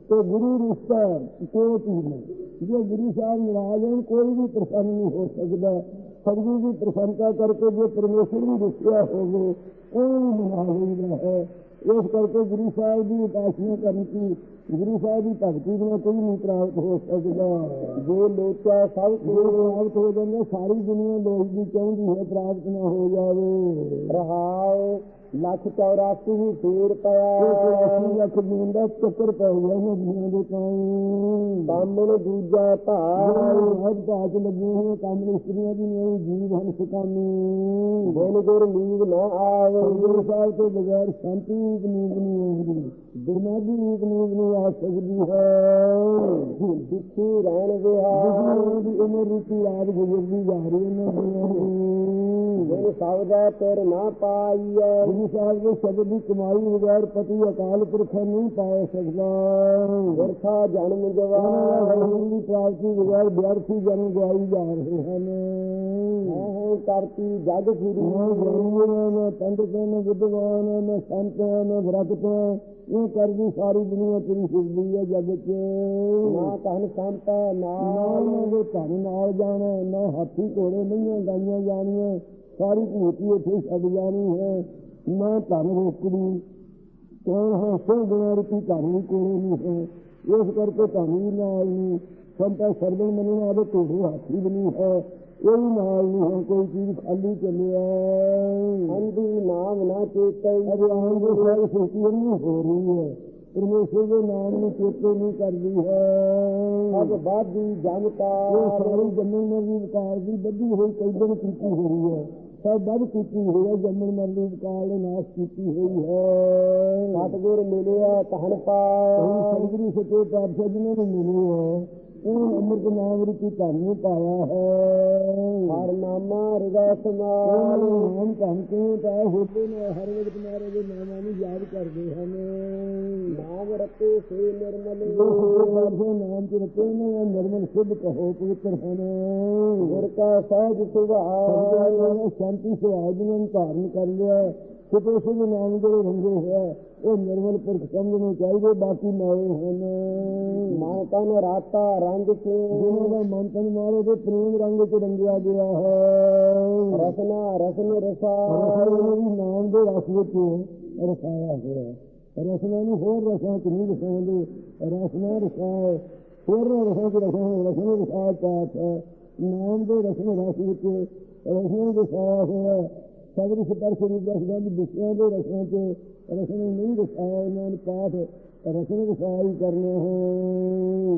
ਤੇ ਗੁਰੂ ਰਿਸ਼ਤਾ ਕੋਈ ਚੀਜ਼ ਨਹੀਂ ਜੇ ਗੁਰੂ ਸਾਹਿਬ ਨਾਰਾਜ਼ ਹੋਣ ਕੋਈ ਵੀ ਪ੍ਰਸੰਨ ਨਹੀਂ ਹੋ ਸਕਦਾ। ਸਤਿਗੁਰੂ ਦੀ ਪ੍ਰਸੰਨਤਾ ਕਰਕੇ ਜੇ ਪਰਮੇਸ਼ਰ ਵੀ ਰੁਕਿਆ ਹੋਵੇ ਉਹ ਵੀ ਮਨਾ ਲੈਂਦਾ ਹੈ। ਇਸ ਕਰਕੇ ਗੁਰੂ ਸਾਹਿਬ ਦੀ ਉਪਾਸਨਾ ਕਰਨ ਦੀ ਗੁਰੂ ਸਾਹਿਬ ਦੀ ਭਗਤੀ ਬਿਨਾਂ ਕੋਈ ਨਹੀਂ ਪ੍ਰਾਪਤ ਹੋ ਸਕਦਾ। ਜੇ ਲੋਚਾ ਸਭ ਤੋਂ ਪ੍ਰਾਪਤ ਹੋ ਜਾਂਦਾ ਸਾਰੀ ਦੁਨੀਆ ਲੋਕ ਦੀ ਚਾਹੁੰਦੀ ਹੈ ਪ੍ਰਾਪਤ ਨਾ ਹੋ ਜਾਵੇ। ਰਹਾਉ ਲੱਖ 84 ਹੀ ਫੇਰ ਇਹ ਪਿਆ ਲੱਖ ਜੀਵਨ ਦਾ ਚੱਕਰ ਪੈ ਗਿਆ ਨਦੀਆਂ ਦੇ ਕਾਈ ਬਾਮਣ ਦੂਜਾ ਭਾਈ ਹਰ ਭਾਜ ਲੱਗੇ ਹੋਏ ਕੰਮ ਇਸਤਰੀਆਂ ਦੀ ਨਹੀਂ ਜੀਵ ਹਨ ਸੁਕਾਮੀ ਦਿਨ ਗੁਰ ਨੀਂਦ ਨਾ ਆਵੇ। ਗੁਰੂ ਸਾਹਿਬ ਤੋਂ ਬਗੈਰ ਸ਼ਾਂਤੀ ਨੀਂਦ ਨਹੀਂ ਆਉਂਦੀ। ਦਿਮਾਗੀ ਨੀਂਦ ਨਹੀਂ ਆ ਸਕਦੀ ਹੈ। ਦੁਖੀ ਰਹਿਣ ਵਿਹਾਰ ਦੀ ਉਮਰ ਰੁਚੀ ਰਾਤ ਗੁਜ਼ਰਦੀ ਜਾ ਰਹੀ ਨਾ। ਦੁਨੀਆ ਦੀ ਦਿਨ ਸਬਦਾ ਤੇਰ ਨਾ ਪਾਈਐ ਗੁਰੂ ਸਾਹਿਬ ਦੇ ਸ਼ਬਦ ਦੀ ਕਮਾਈ ਬਗੈਰ ਪਤੀ ਅਕਾਲ ਪੁਰਖ ਨਹੀਂ ਪਾ ਸਕਦਾ। ਵਰਖਾ ਜਨਮ ਜਵਾਨ ਦਾ ਪ੍ਰਾਪਤੀ ਬਗੈਰ ਵਿਅਰਥੀ ਜਨਮ ਗਵਾਈ ਜਾ ਰਹੇ ਹਨ। ਹੈ ਕਰਤੀ ਜਗ ਫਿਰੀ ਮੈਂ ਗਿਆਨੀਆਂ ਮੈਂ ਪੰਡਿਤ ਮੈਂ ਵਿਦਵਾਨ ਮੈਂ ਸੰਤ ਮੈਂ ਭਗਤ ਇਹ ਕਰਦੀ ਸਾਰੀ ਦੁਨੀਆ ਤੇਰੀ ਫਿਰਦੀ ਹੈ ਜਗ ਚ। ਨਾ ਤਨ ਸੰਤ ਨਾਲ ਦੇ ਧਨ ਨਾਲ ਜਾਣਾ ਨਾ ਹਾਥੀ ਘੋੜੇ ਨਹੀਂ ਗਾਈਆਂ ਜਾਣੀਆਂ ਸਾਰੀ ਭੂਤੀ ਇੱਥੇ ਛੱਡ ਜਾਣੀ ਹੈ। ਨਾ ਧਨ ਰੋਕੜੀ ਕੌਣ ਹੈ? ਸੋ ਗੁਣਾ ਰੂਪੀ ਧਨ ਕੋਲੇ ਨਹੀਂ ਹੈ। ਇਸ ਕਰਕੇ ਧਨ ਨਾਲ ਨਹੀਂ ਸੰਤਾ ਸਰਬਣ ਮਨੀ ਆਦੇ ਘੋੜੇ ਹਾਥੀ ਵੀ ਨਹੀਂ ਹੈ। ਵੀ ਨਾਲ ਨਹੀਂ ਹੈ ਕੋਈ ਚੀਜ਼ ਖਾਲੀ ਚੱਲਿਆ ਅੰਧੀ ਨਾਮ ਨਾ ਚੇਤੈ ਅਜੇ ਆਉਣ ਦੇ ਸਾਰੀ ਸ੍ਰਿਸ਼ਟੀ ਨਹੀਂ ਹੋ ਰਹੀ ਹੈ। ਪਰਮੇਸ਼ਰ ਦੇ ਨਾਮ ਨੂੰ ਚੇਤੇ ਨਹੀਂ ਕਰਦੀ ਹੈ। ਅਬ ਬਾਦੀ ਜਮਤਾ ਇਹ ਸਾਰੀ ਜੰਮਣ ਮਰਨ ਵਿਕਾਰ ਦੀ ਬੱਧੀ ਹੋਈ ਕਈ ਦਿਨ ਕੀਤੀ ਹੋਈ ਹੈ। ਸਭ ਵੱਧ ਕੀਤੀ ਹੋਈ ਹੈ ਜੰਮਣ ਮਰਨ ਦੇ ਵਿਕਾਰ ਨੇ ਨਾਸ਼ ਕੀਤੀ ਹੋਈ ਹੈ। ਸਤਗੁਰ ਮਿਲਿਆ ਤਹਨ ਪਾਇਆ। ਸਤਿਗੁਰੂ ਸੱਚੇ ਪਾਤਸ਼ਾਹ ਜੀ ਨੂੰ ਮਿਲੇ ਹੈ ਉਹ ਅੰਮ੍ਰਿਤ ਨਾਮ ਰੂਪੀ ਧਨ ਪਾਇਆ ਹੈ? ਹਰ ਨਾਮਾ ਸਮਾਲ ਉਹਨਾਂ ਨਾਮ ਧਨ ਕਿਉਂ ਪਾਇਆ? ਹੋਤੇ ਨੇ ਹਰ ਵਕਤ ਮਹਾਰਾਜ ਦੇ ਨਾਮਾਂ ਨੂੰ ਯਾਦ ਕਰਦੇ ਹਨ। ਨਾਮ ਰਤੇ ਸੇ ਨਿਰਮਲ। ਜੋ ਨਾਮ ਚ ਰਤੇ ਨੇ ਨਿਰਮਲ ਸ਼ੁੱਧ ਕਹੋ ਪਵਿੱਤਰ ਹਨ। ਗੁਰ ਕਾ ਸਹਿਜ ਸੁਭਾਅ। ਸਭਾ ਸ਼ਾਂਤੀ ਸੇ ਆਜਨਨ ਧਾਰਨ ਕਰ ਲਿਆ। ਕਿਤੇ ਸੁਭ ਨਾਮ ਜਿਹੜੇ ਰੰਗੇ ਹੋਇਆ ਉਹ ਨਿਰਮਲ ਪੁਰਖ ਸਮਝਣੇ ਚਾਹੀਦੇ ਬਾਕੀ ਮਾਏ ਹਨ ਮਨ ਤਨ ਰਾਤਾ ਰੰਗ ਸੇ ਜਿਹਨਾਂ ਦਾ ਮਨ ਤਨ ਮਾਰੇ ਦੇ ਪ੍ਰੇਮ ਰੰਗ ਚ ਰੰਗਿਆ ਗਿਆ ਹੈ। ਰਸਨਾ ਰਸਨ ਰਸਾ। ਨਾਮ ਦੇ ਰਸ ਵਿੱਚ ਰਸਾਇਆ ਹੋਇਆ ਰਸਨਾ ਨੂੰ ਹੋਰ ਰਸਾਂ ਚ ਨਹੀਂ ਰਸਾਉਂਦੇ। ਰਸਨਾ ਰਸਾਇ ਹੋਰ ਰਸਾਂ ਚ ਰਸਾਂ ਰਸਨਾ ਰਸਾਇ ਪਾਤ ਹੈ। ਨਾਮ ਦੇ ਰਸਨ ਰਸ ਵਿੱਚ ਰਸਨਾ ਰਸਾਇਆ ਹੋਇਆ ਸਬਰ ਸਪਰਸ਼ ਰੂਪ ਰਸਨਾ ਦੀ ਵਿਸ਼ਿਆਂ ਦੇ ਰਸਾਂ ਚ ਰਸਨਾ ਨਹੀਂ ਰਸਾਇਆ ਉਹਨਾਂ ਨੂੰ ਪਾਠ ਰਸਨ ਰਸਾਈ ਕਰਨੇ ਹੋ।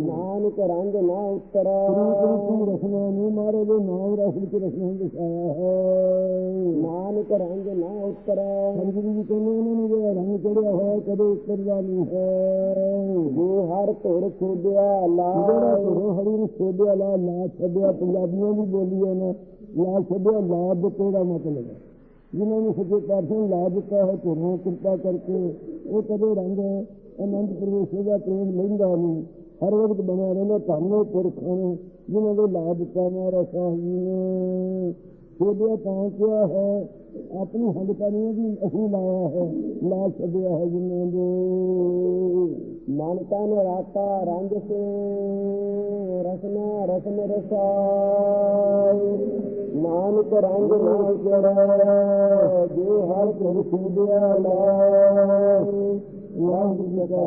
ਨਾਨਕ ਰੰਗ ਨਾ ਉਤਰਾ। ਰਸਨਾ ਨੂੰ ਮਾਰੇ ਦੇ ਨਾਮ ਰਸ ਵਿੱਚ ਰਸਨਾ ਦਸਾਇਆ ਹੈ। ਨਾਨਕ ਰੰਗ ਨਾ ਉਤਰਾ। ਸੰਗਰੀ ਜੀ ਕਹਿੰਦੇ ਉਹਨਾਂ ਨੂੰ ਜਿਹੜਾ ਰੰਗ ਚੜਿਆ ਹੋਇਆ ਕਦੇ ਉਤਰਦਾ ਨਹੀਂ ਹੈ। ਜੋ ਹਰ ਧੁਰ ਛੋੜਿਆ ਜਿਹੜਾ ਲਾ ਧਰੋ ਹਰੀ ਨੂੰ ਛੋੜਿਆ ਲਾ ਲਾ ਛੱਡਿਆ ਪੰਜਾਬੀਆਂ ਦੀ ਬੋਲੀ ਹੈ ਨਾ ਲਾ ਛੱਡਿਆ ਲਾ ਦਿੱਤੇ ਦਾ ਮਤਲਬ ਹੈ। ਜਿਨ੍ਹਾਂ ਨੂੰ ਸੱਚੇ ਪਾਤਸ਼ਾਹ ਨੇ ਲਾ ਦਿੱਤਾ ਹੈ ਧਰੋਂ ਕਿਰਪਾ ਕਰਕੇ, ਉਹ ਕਦੇ ਰੰਗ ਅਨੰਦ ਪ੍ਰਵੇਸ਼ ਦਾ ਪ੍ਰੇਮ ਲੈਂਦਾ ਨਹੀਂ। ਹਰ ਵਕਤ ਬਣਿਆ ਰਹਿੰਦਾ, ਧੰਨੋ ਪੁਰਖਾਂ ਨੂੰ, ਜਿਨ੍ਹਾਂ ਦੇ ਲਾ ਦਿੱਤਾ ਮਹਾਰਾਜ ਸਾਹਿਬ ਨੇ। ਛੋੜਿਆ ਤਾਂ ਹੈ ਆਪਣੀ ਹੰਡਕਾਰੀਆਂ ਦੀ ਅਸੀਂ ਲਾਇਆ ਹੈ ਲਾ ਛੱਡਿਆ ਹੈ ਜਿਨ੍ਹਾਂ ਦੇ ਮਨ ਤਨ ਰਾਤਾ ਰੰਗ ਸੇ ਰਸਨਾ ਰਸਨ ਰਸਾ ਨਾਨਕ ਰੰਗ ਨਾ ਉਤਰਾ ਜੋ ਹਰ ਧੁਰ ਛੋੜਿਆ ਲਾ ਵਾਹਿਗੁਰੂ ਜੀ ਕਾ